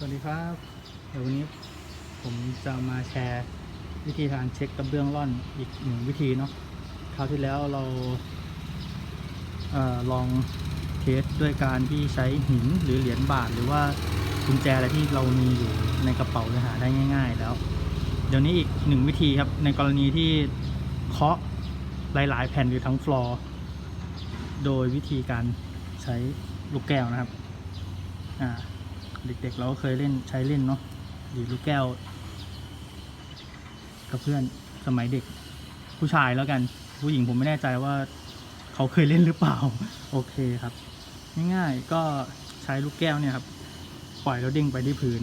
สวัสดีครับเดี๋ยววันนี้ผมจะมาแชร์วิธีการเช็คกระเบื้องร่อนอีกหนึ่งวิธีเนาะคราวที่แล้วเราเออลองเทสด้วยการที่ใช้หินหรือเหรียญบาท หรือว่ากุญแจอะไรที่เรามีอยู่ในกระเป๋าจะหาได้ง่าย ๆ แล้ว เดี๋ยวนี้อีกหนึ่งวิธีครับในกรณีที่เคาะหลาย ๆ แผ่นหรือทั้งฟลอร์โดยวิธีการใช้ลูกแก้วนะครับอ่า เด็กๆเราก็เคยเล่นใช้เล่นเนาะดีดลูกแก้ว กับเพื่อนสมัยเด็ก ผู้ชายแล้วกัน ผู้หญิงผมไม่แน่ใจว่าเขาเคยเล่นหรือเปล่า โอเคครับ ง่ายๆก็ใช้ลูกแก้วเนี่ยครับ ปล่อยแล้วเด้งไปที่พื้น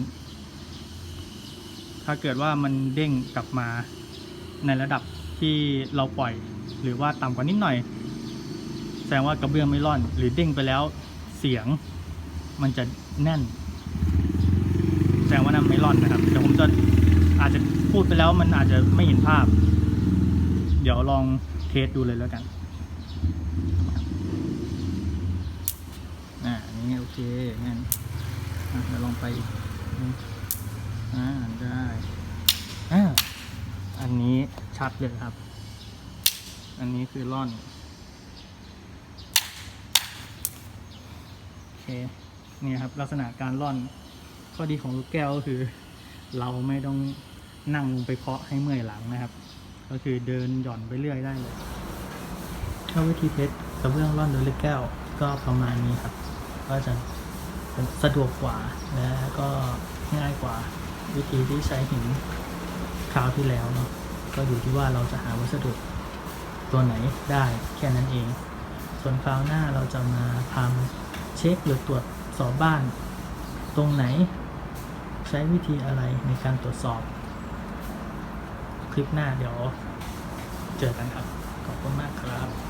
ถ้าเกิดว่ามันเด้งกลับมาในระดับที่เราปล่อย หรือว่าต่ำกว่านิดหน่อย แสดงว่ากระเบื้องไม่ร่อน หรือเด้งไปแล้วเสียงมันจะแน่น แสดงว่าน้ำไม่ร่อนนะครับเดี๋ยวผมจะอาจจะพูดไปแล้วมันอาจจะไม่เห็นภาพ เดี๋ยวลองเทสดูเลยแล้วกันอ่านนี้โอเคงั้นเดี๋ยวลองไปอีกอืมอ่าได้อ่าอันนี้ชัดเลยครับ อันนี้คือร่อนโอเคนี่ครับลักษณะการร่อน ข้อดีของลูกแก้วก็คือ เราไม่ต้องนั่งลงไปเคาะให้เมื่อยหลังนะครับ ก็คือเดินหย่อนไปเรื่อยได้เลยถ้าวิธีเทสกระเบื้องร่อนโดยลูกแก้วก็ประมาณนี้ครับ ก็จะสะดวกกว่าและก็ง่ายกว่าวิธีที่ใช้หินคราวที่แล้วเนาะก็อยู่ที่ว่าเราจะหาวัสดุตัวไหนได้แค่นั้นเอง ส่วนคราวหน้าเราจะมาทำเช็คหรือตรวจสอบบ้าน ตรงไหน ใช้วิธีอะไรในการตรวจสอบ คลิปหน้าเดี๋ยวเจอกันครับ ขอบคุณมากครับ